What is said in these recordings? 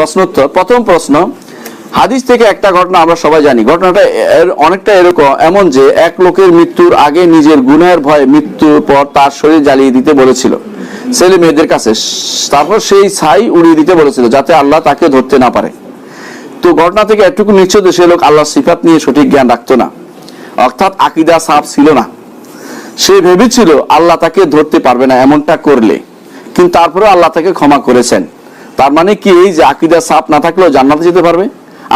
প্রশ্নোত্তর। প্রথম প্রশ্ন, হাদিস থেকে একটা ঘটনা আমরা সবাই জানি। ঘটনাটা অনেকটা এরকম, এমন যে এক লোকের মৃত্যুর আগে নিজের গুণের ভয়ে মৃত্যুর পর তার শরীর জ্বালিয়ে দিতে বলেছিল। ছেলে মেয়েদের কাছে। তারপর সেই ছাই উড়িয়ে দিতে বলেছিল, যাতে আল্লাহ তাকে ধরতে না পারে। তো ঘটনা থেকে একটুকু নিশ্চিত সে লোক আল্লাহ সিফাত নিয়ে সঠিক জ্ঞান রাখতো না। অর্থাৎ আকিদা সাপ ছিল না। সে ভেবেছিল, আল্লাহ তাকে ধরতে পারবে না এমনটা করলে। কিন্তু তারপরে আল্লাহ তাকে ক্ষমা করেছেন। তার মানে কি যে আকিদা সাপ না থাকলেও জান্নাতে যেতে পারবে?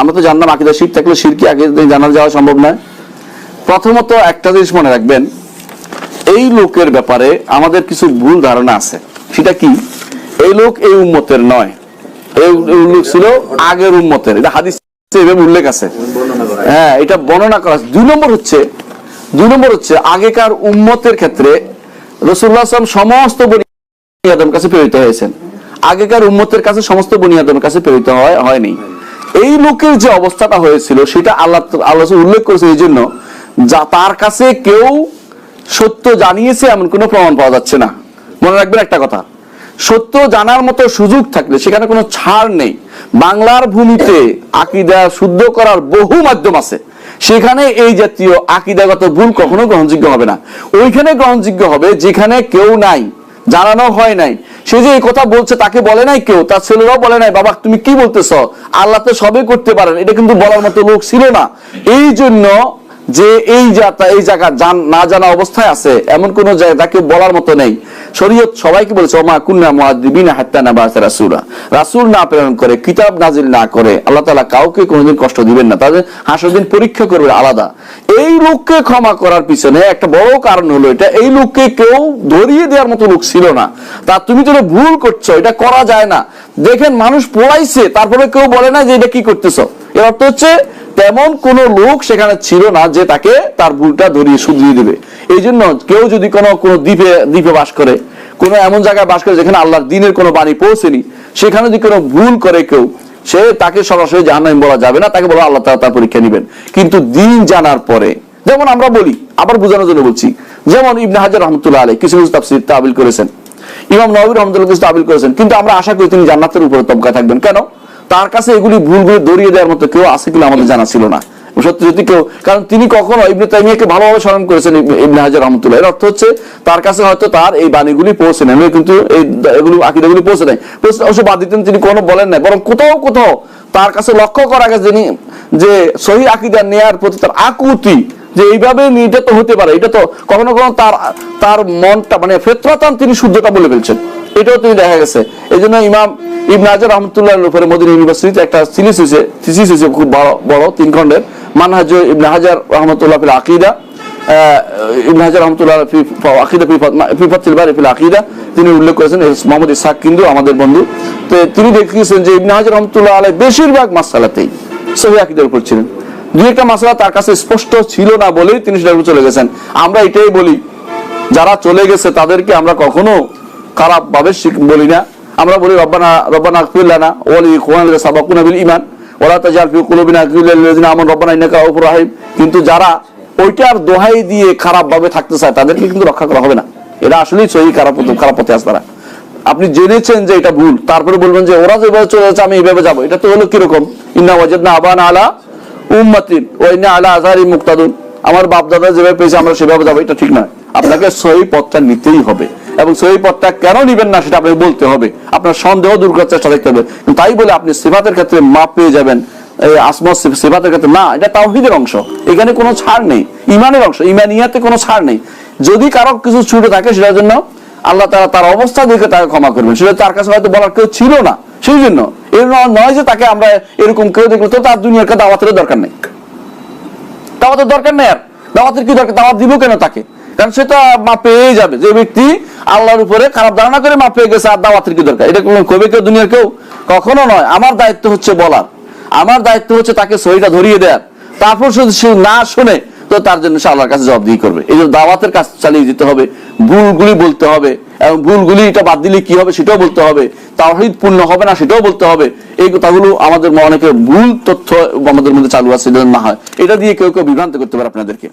আমরা তো জানলাম আকিদা শির থাকলে শিরকি আকিদা জান্নাত যাওয়া সম্ভব নয়। প্রথমত একটা জিনিস মনে রাখবেন, এই লোকের ব্যাপারে আমাদের কিছু ভুল ধারণা আছে। সেটা কি? এই লোক এই উম্মতের নয়। এই লোক ছিল আগের উম্মতের। এটা হাদিস এভাবে উল্লেখ আছে। হ্যাঁ এটা বর্ণনা করা। দুই নম্বর হচ্ছে, দুই নম্বর হচ্ছে, আগেকার উম্মতের ক্ষেত্রে রসুল্লাহ আসলাম সমস্ত বনি আদম কাছে প্রেরিত হয়েছেন। আগেকার উম্মতের কাছে সমস্ত বনি আদমের কাছে প্রেরিত হয় হয়নি। এই লোকের যে অবস্থাটা হয়েছিল, সেটা আল্লাহ আল্লাহ উল্লেখ করেছে এই জন্য, যা তার কাছে কেউ সত্য জানিয়েছে এমন কোনো প্রমাণ পাওয়া যাচ্ছে না। মনে রাখবেন একটা কথা, সত্য জানার মতো সুযোগ থাকলে সেখানে কোনো ছাড় নেই। বাংলার ভূমিতে আকিদা শুদ্ধ করার বহু মাধ্যম আছে। সেখানে এই জাতীয় আকিদাগত ভুল কখনো গ্রহণযোগ্য হবে না। ওইখানে গ্রহণযোগ্য হবে যেখানে কেউ নাই, জানানো হয় নাই। সে যে এই কথা বলছে তাকে বলে নাই কেউ, তার ছেলেরাও বলে নাই, বাবা, তুমি কি বলতেছ? আল্লাহ তো সবই করতে পারেন। এটা কিন্তু বলার মতো লোক ছিল না। এই জন্য যে এই জাতা, এই জায়গা জান, না জানা অবস্থায় আছে, এমন কোন জায়গা তাকে বলার মতো নেই। শরীয়ত সবাইকে বলেছে, ওমা কুন্না মুআদ্দিবিনা হাত্তা নাবাসা রাসূলা। রাসূল না প্রেরণ করে, কিতাব নাজিল না করে, আল্লাহ তাআলা কাউকে কোনোদিন কষ্ট দিবেন না। তাদের হাসর দিন পরীক্ষা করবে আলাদা। এই লোককে ক্ষমা করার পিছনে একটা বড় কারণ হলো এটা, এই লোককে কেউ ধরিয়ে দেওয়ার মতো লোক ছিল না। তা তুমি তো ভুল করছ, এটা করা যায় না। দেখেন, মানুষ পড়াইছে, তারপরে কেউ বলে না যে, এটা কি করতেছো? এর অর্থ হচ্ছে, তেমন কোন লোক সেখানে ছিল না যে তাকে তার ভুলটা ধরিয়ে শুধরিয়ে দেবে। এই জন্য কেউ যদি কোনো কোনো দ্বীপে দ্বীপে বাস করে, কোনো এমন জায়গায় বাস করে যেখানে আল্লাহর দিনের কোনো বাণী পৌঁছেনি, সেখানে যদি কোনো ভুল করে কেউ, সে তাকে সরাসরি জাহান্নামে বলা যাবে না, তাকে বলা আল্লাহ তাআলা তার পরীক্ষা নেবেন। কিন্তু দিন জানার পরে, যেমন আমরা বলি, আবার বোঝানোর জন্য বলছি, যেমন ইবনে হাজার রহমতুল্লাহ আলী কিছু কিছু তাফসির তাবিল করেছেন। ইমাম নবী রহমতুল্লাহ কিছু তাবিল করেছেন। কিন্তু আমরা আশা করি তিনি জান্নাতের উপরে তবকা থাকবেন। কেন? তার কাছে এগুলি ভুলগুলি দড়িয়ে দেওয়ার মতো কেউ আছে কিনা আমাদের জানা ছিল না। সত্যি, যদি কেউ, কারণ তিনি কখনো ইবনে তাইমিয়াকে ভালোভাবে স্মরণ করেছেন ইবনে- হাজার রহমতুল্লাহ। এর অর্থ হচ্ছে, তার কাছে হয়তো তার এই বাণীগুলি পৌঁছে নেই। কিন্তু এই এগুলো, আকিদাগুলি পৌঁছে পৌঁছে অবশ্য বাদ দিতেন, তিনি কোনো বলেন নাই। বরং কোথাও কোথাও তার কাছে লক্ষ্য করা গেছে যিনি যে সহি আকিদা নেয়ার প্রতি তার আকুতি, যে এইভাবে এটা হতে পারে। এটা তো কখনো কখনো তার তার মনটা মানে ফেতরাতান তিনি শুদ্ধতা বলে ফেলছেন। এটাও তিনি দেখা গেছে। এই জন্য ইমাম ইবনে হাজার রহমতুল্লাহ উপরে ইউনিভার্সিটিতে একটা সিরিজ হয়েছে থিসিস হয়েছে খুব বড় বড়, তিন খণ্ডের। মানহাজ ইবনে হাজার রহমতুল্লাহ ফিল আকিদা ইবনে হাজার রহমতুল্লাহ আকিদা ফিল আকিদা। তিনি উল্লেখ করেছেন মোহাম্মদ ইসহাক কিন্তু আমাদের বন্ধু। তো তিনি দেখিয়েছেন যে ইবনে হাজার রহমতুল্লাহ আলাই বেশিরভাগ মাসালাতেই সহি আকিদার উপর ছিলেন। দুই একটা মাসালা তার কাছে স্পষ্ট ছিল না বলেই তিনি সেটার উপর চলে গেছেন। আমরা এটাই বলি, যারা চলে গেছে তাদেরকে আমরা কখনো খারাপ ভাবে শিখ- বলি না। আমরা বলি, রব্বানা রব্বানা আকফির লানা ওয়ালি ইখওয়ানা সাবাকুনা বিল ঈমান ওয়ালা তাজাল ফি কুলুবিনা লাযিনা আমানু রব্বানা ইন্নাকা রাউফুর রাহিম। কিন্তু যারা ওইটার দোহাই দিয়ে খারাপ ভাবে থাকতে চায়, তাদেরকে কিন্তু রক্ষা করা হবে না। এরা আসলেই সহি খারাপ খারাপ পথে আসে তারা আপনি জেনেছেন যে এটা ভুল, তারপরে বলবেন যে ওরা যেভাবে চলে যাচ্ছে, আমি এইভাবে যাব। এটা তো হলো কীরকম? ইন্না ওয়াজাদনা আবান আলা উম্মাতিন ওয়া ইন্না আলা আযারি মুক্তাদুন। আমার বাপ দাদা যেভাবে পেয়েছে, আমরা সেভাবে যাব। এটা ঠিক নয়। আপনাকে সহি পথটা নিতেই হবে। এবং সহি পথটা কেন নিবেন না সেটা আপনাকে বলতে হবে। আপনার সন্দেহ দূর করার চেষ্টা দেখতে হবে। তাই বলে আপনি সিফাতের ক্ষেত্রে মাপ পেয়ে যাবেন। এই ক্ষেত্রে না, এটা তাওহীদের অংশ। এখানে কোনো ছাড় নেই। ইমানের অংশ, ইমানিয়াতে কোনো ছাড় নেই। যদি কারও কিছু ছুটে থাকে সেটার জন্য আল্লাহ তারা তার অবস্থা দেখে তাকে ক্ষমা করবেন। সেটা তার কাছে হয়তো বলার কেউ ছিল না। সেই জন্য এর নয় যে তাকে আমরা এরকম কেউ দেখল, তো তার দুনিয়ার দাওয়াতের দরকার নেই। দাওয়াতের দরকার নেই আর। দাওয়াতের কি দরকার? দাওয়াত দিব কেন তাকে? কারণ সে তো মা পেয়ে যাবে। যে ব্যক্তি আল্লাহর উপরে খারাপ ধারণা করে মা পেয়ে গেছে, আর দাওয়াতের কি দরকার? এটা কবে কেউ, দুনিয়ার কেউ কখনো নয়। আমার দায়িত্ব হচ্ছে বলার। আমার দায়িত্ব হচ্ছে তাকে সহিটা ধরিয়ে দেয়ার। তারপর যদি সে না শুনে তো তার জন্য সে আল্লাহর কাছে জবাবদিহি করবে। এই জন্য দাওয়াতের কাজ চালিয়ে যেতে হবে, ভুলগুলি বলতে হবে, এবং ভুলগুলি এটা বাদ দিলে কি হবে সেটাও বলতে হবে তাওহীদ পূর্ণ হবে না সেটাও বলতে হবে। এই কথাগুলো আমাদের অনেকের ভুল তথ্য আমাদের মধ্যে চালু আছে না হয়। এটা দিয়ে কেউ কেউ বিভ্রান্ত করতে পারে আপনাদেরকে।